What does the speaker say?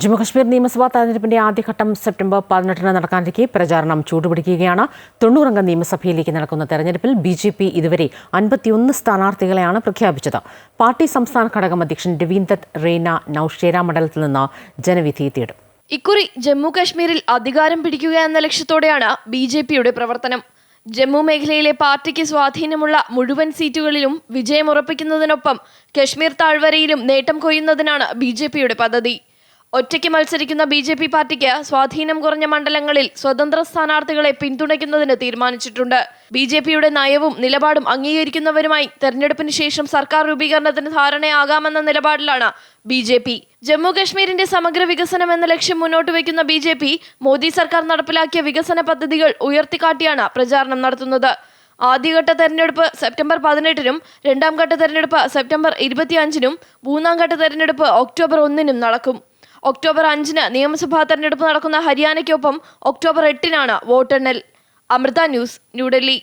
ജമ്മുകശ്മീർ നിയമസഭാ തെരഞ്ഞെടുപ്പിന്റെ ആദ്യഘട്ടം സെപ്റ്റംബർ പതിനെട്ടിന് നടക്കാനിരിക്കെ പ്രചാരണം ചൂടുപിടിക്കുകയാണ്. തൊണ്ണൂറംഗ നിയമസഭയിലേക്ക് നടക്കുന്ന തെരഞ്ഞെടുപ്പിൽ ബി ജെ പി ഇതുവരെ അൻപത്തിയൊന്ന് സ്ഥാനാർത്ഥികളെയാണ് പ്രഖ്യാപിച്ചത്. പാർട്ടി സംസ്ഥാന ഘടകം അധ്യക്ഷൻ രവീന്ദർ റെയ്ന നൌഷേര മണ്ഡലത്തിൽ നിന്ന് ജനവിധി തേടും. ഇക്കുറി ജമ്മു കാശ്മീരിൽ അധികാരം പിടിക്കുക എന്ന ലക്ഷ്യത്തോടെയാണ് ബി ജെ പിയുടെ പ്രവർത്തനം. ജമ്മു മേഖലയിലെ പാർട്ടിക്ക് സ്വാധീനമുള്ള മുഴുവൻ സീറ്റുകളിലും വിജയമുറപ്പിക്കുന്നതിനൊപ്പം കശ്മീർ താഴ്വരയിലും നേട്ടം കൊയ്യുന്നതിനാണ് ബി പദ്ധതി. ഒറ്റയ്ക്ക് മത്സരിക്കുന്ന ബി ജെ പി പാർട്ടിക്ക് സ്വാധീനം കുറഞ്ഞ മണ്ഡലങ്ങളിൽ സ്വതന്ത്ര സ്ഥാനാർത്ഥികളെ പിന്തുണയ്ക്കുന്നതിന് തീരുമാനിച്ചിട്ടുണ്ട്. ബി ജെ പിയുടെ നയവും നിലപാടും അംഗീകരിക്കുന്നവരുമായി തെരഞ്ഞെടുപ്പിന് ശേഷം സർക്കാർ രൂപീകരണത്തിന് ധാരണയാകാമെന്ന നിലപാടിലാണ് ബി ജെ പി. ജമ്മു കശ്മീരിന്റെ സമഗ്ര വികസനം എന്ന ലക്ഷ്യം മുന്നോട്ട് വയ്ക്കുന്ന ബി ജെ പി മോദി സർക്കാർ നടപ്പിലാക്കിയ വികസന പദ്ധതികൾ ഉയർത്തിക്കാട്ടിയാണ് പ്രചാരണം നടത്തുന്നത്. ആദ്യഘട്ട തെരഞ്ഞെടുപ്പ് സെപ്റ്റംബർ പതിനെട്ടിനും രണ്ടാം ഘട്ട തെരഞ്ഞെടുപ്പ് സെപ്റ്റംബർ ഇരുപത്തിയഞ്ചിനും മൂന്നാം ഘട്ട തെരഞ്ഞെടുപ്പ് ഒക്ടോബർ ഒന്നിനും നടക്കും. ഒക്ടോബർ അഞ്ചിന് നിയമസഭാ തെരഞ്ഞെടുപ്പ് നടക്കുന്ന ഹരിയാനയ്ക്കൊപ്പം ഒക്ടോബർ എട്ടിനാണ് വോട്ടെണ്ണൽ. അമൃത ന്യൂസ് ന്യൂഡൽഹി